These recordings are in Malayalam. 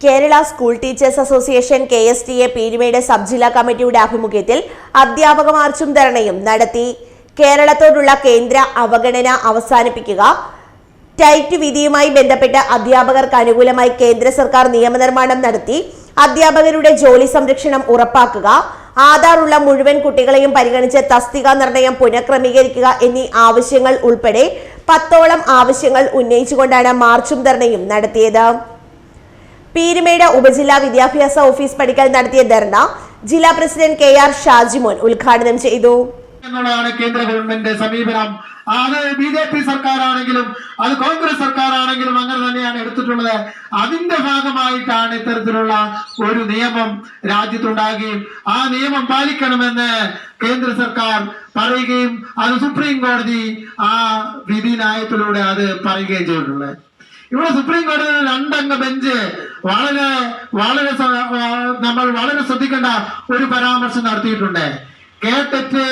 Kerala school teachers association K S T A Peermade sub ജില്ലാ കമ്മിറ്റിയുടെ ആഭിമുഖ്യത്തിൽ അധ്യാപക മാർച്ചും ധർണയും നടത്തി. കേരളത്തോടുള്ള കേന്ദ്ര അവഗണന അവസാനിപ്പിക്കുക. ടൈറ്റ് വിധിയുമായി ബന്ധപ്പെട്ട് അധ്യാപകർക്ക് അനുകൂലമായി കേന്ദ്ര സർക്കാർ നിയമനിർമ്മാണം നടത്തി. അധ്യാപകരുടെ ജോലി സംരക്ഷണം ഉറപ്പാക്കുക. ആധാർ ഉള്ള മുഴുവൻ കുട്ടികളെയും പരിഗണിച്ച് തസ്തിക നിർണയം പുനഃക്രമീകരിക്കുക എന്നീ ആവശ്യങ്ങൾ ഉൾപ്പെടെ പത്തോളം ആവശ്യങ്ങൾ ഉന്നയിച്ചുകൊണ്ടാണ് മാർച്ചും ധർണയും നടത്തിയത്. പീരുമേട് ഉപജില്ലാ വിദ്യാഭ്യാസ ഓഫീസ് പടിക്കൽ നടത്തിയ ധർണ ജില്ലാ പ്രസിഡന്റ് കെ ആർ ഷാജിമോൻ ഉദ്ഘാടനം ചെയ്തു. കേന്ദ്ര ഗവൺമെന്റ് സമീപനം. അത് ബി ജെ പി സർക്കാരാണെങ്കിലും അത് കോൺഗ്രസ് സർക്കാരാണെങ്കിലും അങ്ങനെ തന്നെയാണ് എടുത്തിട്ടുള്ളത്. അതിന്റെ ഭാഗമായിട്ടാണ് ഇത്തരത്തിലുള്ള ഒരു നിയമം രാജ്യത്തുണ്ടാകുകയും ആ നിയമം പാലിക്കണമെന്ന് കേന്ദ്ര സർക്കാർ പറയുകയും അത് സുപ്രീം കോടതി ആ വിധി ന്യായത്തിലൂടെ അത് പറയുകയും ചെയ്തിട്ടുള്ളത് ഇവിടെ സുപ്രീം കോടതിയിൽ രണ്ടംഗ ബെഞ്ച് വളരെ വളരെ നമ്മൾ വളരെ ശ്രദ്ധിക്കേണ്ട ഒരു പരാമർശം നടത്തിയിട്ടുണ്ട്. കെ ടെറ്റ്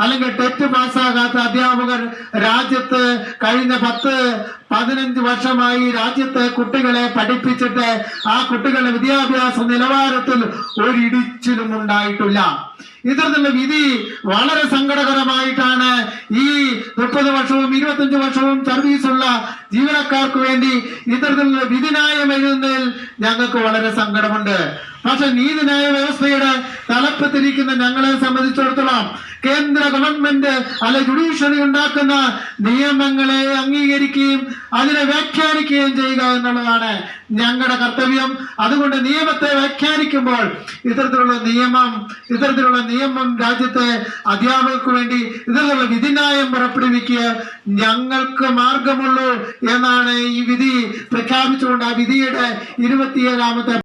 അല്ലെങ്കിൽ ടെറ്റ് പാസ്സാകാത്ത അധ്യാപകർ രാജ്യത്ത് കഴിഞ്ഞ പത്ത് പതിനഞ്ച് വർഷമായി രാജ്യത്തെ കുട്ടികളെ പഠിപ്പിച്ചിട്ട് ആ കുട്ടികളുടെ വിദ്യാഭ്യാസ നിലവാരത്തിൽ ഒരിടിച്ചിലും ഉണ്ടായിട്ടില്ല. ഇത്തരത്തിലുള്ള വിധി വളരെ സങ്കടകരമായിട്ടാണ് ഈ മുപ്പത് വർഷവും ഇരുപത്തഞ്ച് വർഷവും സർവീസുള്ള ജീവനക്കാർക്ക് വേണ്ടി ഇത്തരത്തിലുള്ള വിധിന്യായം എഴുതുന്നതിൽ ഞങ്ങൾക്ക് വളരെ സങ്കടമുണ്ട്. പക്ഷെ നീതിന്യായ വ്യവസ്ഥയുടെ തലപ്പത്തിരിക്കുന്ന ഞങ്ങളെ സംബന്ധിച്ചിടത്തോളം കേന്ദ്ര ഗവൺമെന്റ് അല്ലെ ജുഡീഷ്യറി ഉണ്ടാക്കുന്ന നിയമങ്ങളെ അംഗീകരിക്കുകയും അതിനെ വ്യാഖ്യാനിക്കുകയും ചെയ്യുക എന്നുള്ളതാണ് ഞങ്ങളുടെ കർത്തവ്യം. അതുകൊണ്ട് നിയമത്തെ വ്യാഖ്യാനിക്കുമ്പോൾ ഇത്തരത്തിലുള്ള നിയമം ഇത്തരത്തിലുള്ള നിയമം രാജ്യത്തെ അധ്യാപകർക്ക് വേണ്ടി ഇത്തരത്തിലുള്ള വിധിന്യായം പുറപ്പെടുവിക്കുക ഞങ്ങൾക്ക് മാർഗമുള്ളൂ എന്നാണ് ഈ വിധി പ്രഖ്യാപിച്ചുകൊണ്ട് ആ വിധിയുടെ ഇരുപത്തിയേഴാമത്തെ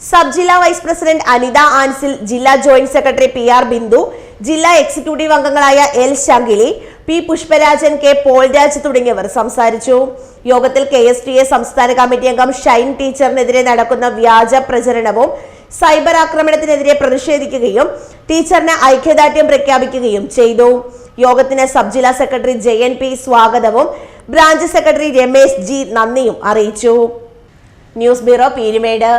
സബ് ജില്ലാ വൈസ് പ്രസിഡന്റ് അനിത ആൻസിൽ ജില്ലാ joint secretary P R Bindu ജില്ലാ എക്സിക്യൂട്ടീവ് അംഗങ്ങളായ L Shankili P Pushparajan K Paulraj തുടങ്ങിയവർ സംസാരിച്ചു. യോഗത്തിൽ കെ എസ് ടി എ സംസ്ഥാന കമ്മിറ്റി അംഗം ഷൈൻ ടീച്ചറിനെതിരെ നടക്കുന്ന വ്യാജ പ്രചരണവും സൈബർ ആക്രമണത്തിനെതിരെ പ്രതിഷേധിക്കുകയും ടീച്ചറിന് ഐക്യദാർഢ്യം പ്രഖ്യാപിക്കുകയും ചെയ്തു. യോഗത്തിന് സബ് ജില്ലാ സെക്രട്ടറി ജെ എൻ പി സ്വാഗതവും ബ്രാഞ്ച് സെക്രട്ടറി രമേശ് ജി നന്ദിയും അറിയിച്ചു. News bureau Peermade.